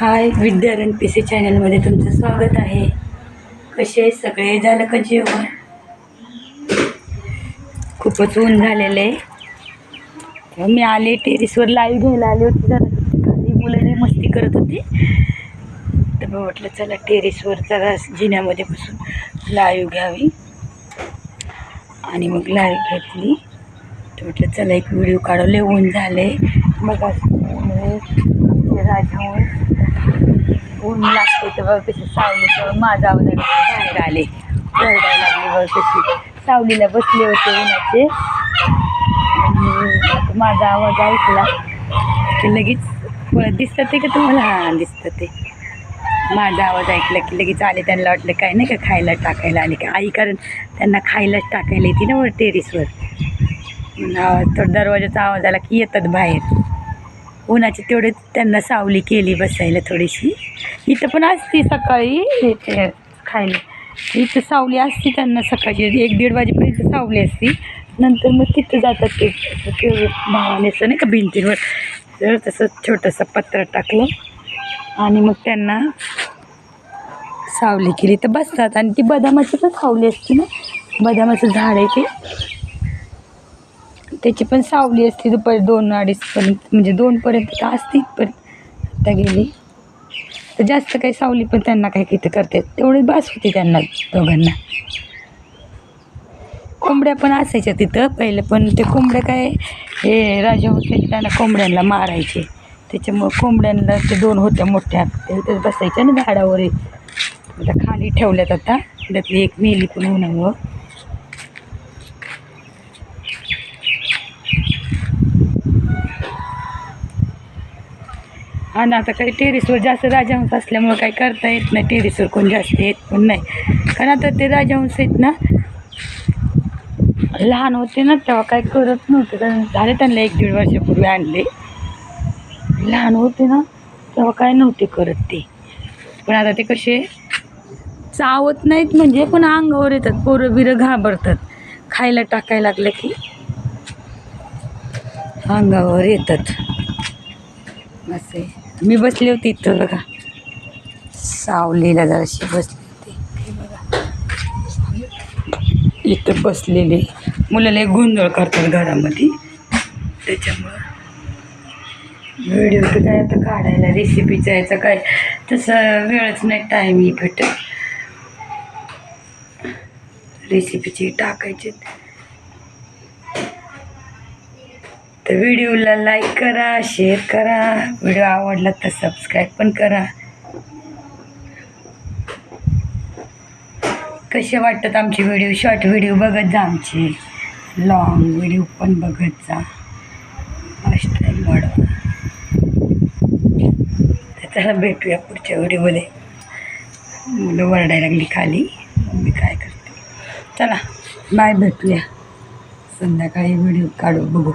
हाय Vidyaranya P C चॅनलमध्ये तुमचं स्वागत आहे. कसे सगळे? झालं का जेवण? खूपच ऊन झालेलं आहे. मी आले टेरिसवर लाईव्ह घ्यायला आले होते. जरा तिथे खाली मुलं मस्ती करत होती. तर मग म्हटलं चला टेरिसवर जरा जिन्यामध्ये बसून लाईव्ह घ्यावी. आणि मग लाईव्ह घेतली. तर म्हटलं चला एक व्हिडिओ काढवले ऊन झाले मग राजावर ऊन लागते तेव्हा कशी सावली तेव्हा माझा आवाज बाहेर आले. रडायला लागले बघ कशी सावलीला बसले होते उन्हाचे. आणि माझा आवाज ऐकला की लगेच परत दिसतं ते का तुम्हाला? हां दिसतं ते माझा आवाज ऐकला की लगेच आले. त्यांना वाटलं काय नाही का खायला टाकायला आले का? आई कारण त्यांना खायलाच टाकायला येते ना वर टेरेसवर आवाज दरवाजाचा आवाज आला की येतात बाहेर. उन्हाची तेवढे त्यांना सावली केली बसायला थोडीशी. इथं पण असती सकाळी इथे खायला. इथं सावली असती त्यांना सकाळची. एक दीड वाजेपर्यंत सावली असती. नंतर मग तिथं जातात ते. ते भावाने असं नाही का भिंतीवर तर तसं छोटंसं पत्र टाकलं. आणि मग त्यांना सावली केली. तर बसतात. आणि ती बदामाची पण सावली असते ना? बदामाचं झाड आहे ते. त्याची पण सावली असते दुपारी दोन अडीचपर्यंत म्हणजे दोनपर्यंत तर असते पण आता गेली. तर जास्त काही सावली पण त्यांना काही किती करतात तेवढी बास होती त्यांना दोघांना. कोंबड्या पण असायच्या तिथं. पहिले पण ते कोंबड्या काय हे राजा होते त्यांना कोंबड्यांना मारायचे. त्याच्यामुळं कोंबड्यांना ते दोन होत्या मोठ्या. ते तिथं बसायच्या ना झाडावर आता खाली ठेवल्यात आता. त्यातली एक मेली पण उन्हामुळं आणि आता काही टेरिसवर जास्त राजहंस असल्यामुळं काही करता येत नाही. टेरिसवर कोण जास्त येत पण नाही. कारण आता ते राजहंस आहेत ना लहान होते ना तेव्हा काही करत नव्हते. कारण झाले त्यांना एक दीड वर्षापूर्वी आणले. लहान होते ना तेव्हा काय नव्हते करत ते. पण आता ते कसे चावत नाहीत म्हणजे पण अंगावर येतात. पोरं बिरं घाबरतात. खायला टाकायला लागलं की अंगावर येतात. असे मी बसली होती इथं बघा. सावलीला जराशी बसली होती. बघा. इथं बसलेले मुलाला एक गोंधळ करतात घरामध्ये. त्याच्यामुळं व्हिडिओ तर काय आता काढायला रेसिपीचा याचा काय तसं वेळच नाही टाईमही भेटत. रेसिपीची टाकायची तर व्हिडिओला लाईक करा शेअर करा. व्हिडिओ आवडला तर सबस्क्राईब पण करा. कसे वाटतात आमचे व्हिडिओ? शॉर्ट व्हिडिओ बघत जा आमचे. लॉंग व्हिडिओ पण बघत जा. फर्स्ट वाढवा. तर भेटूया पुढच्या व्हिडिओमध्ये. मुलं वरडायला लागली खाली. मी काय करते? चला बाय भेटूया. संध्याकाळी व्हिडिओ काढू बघू.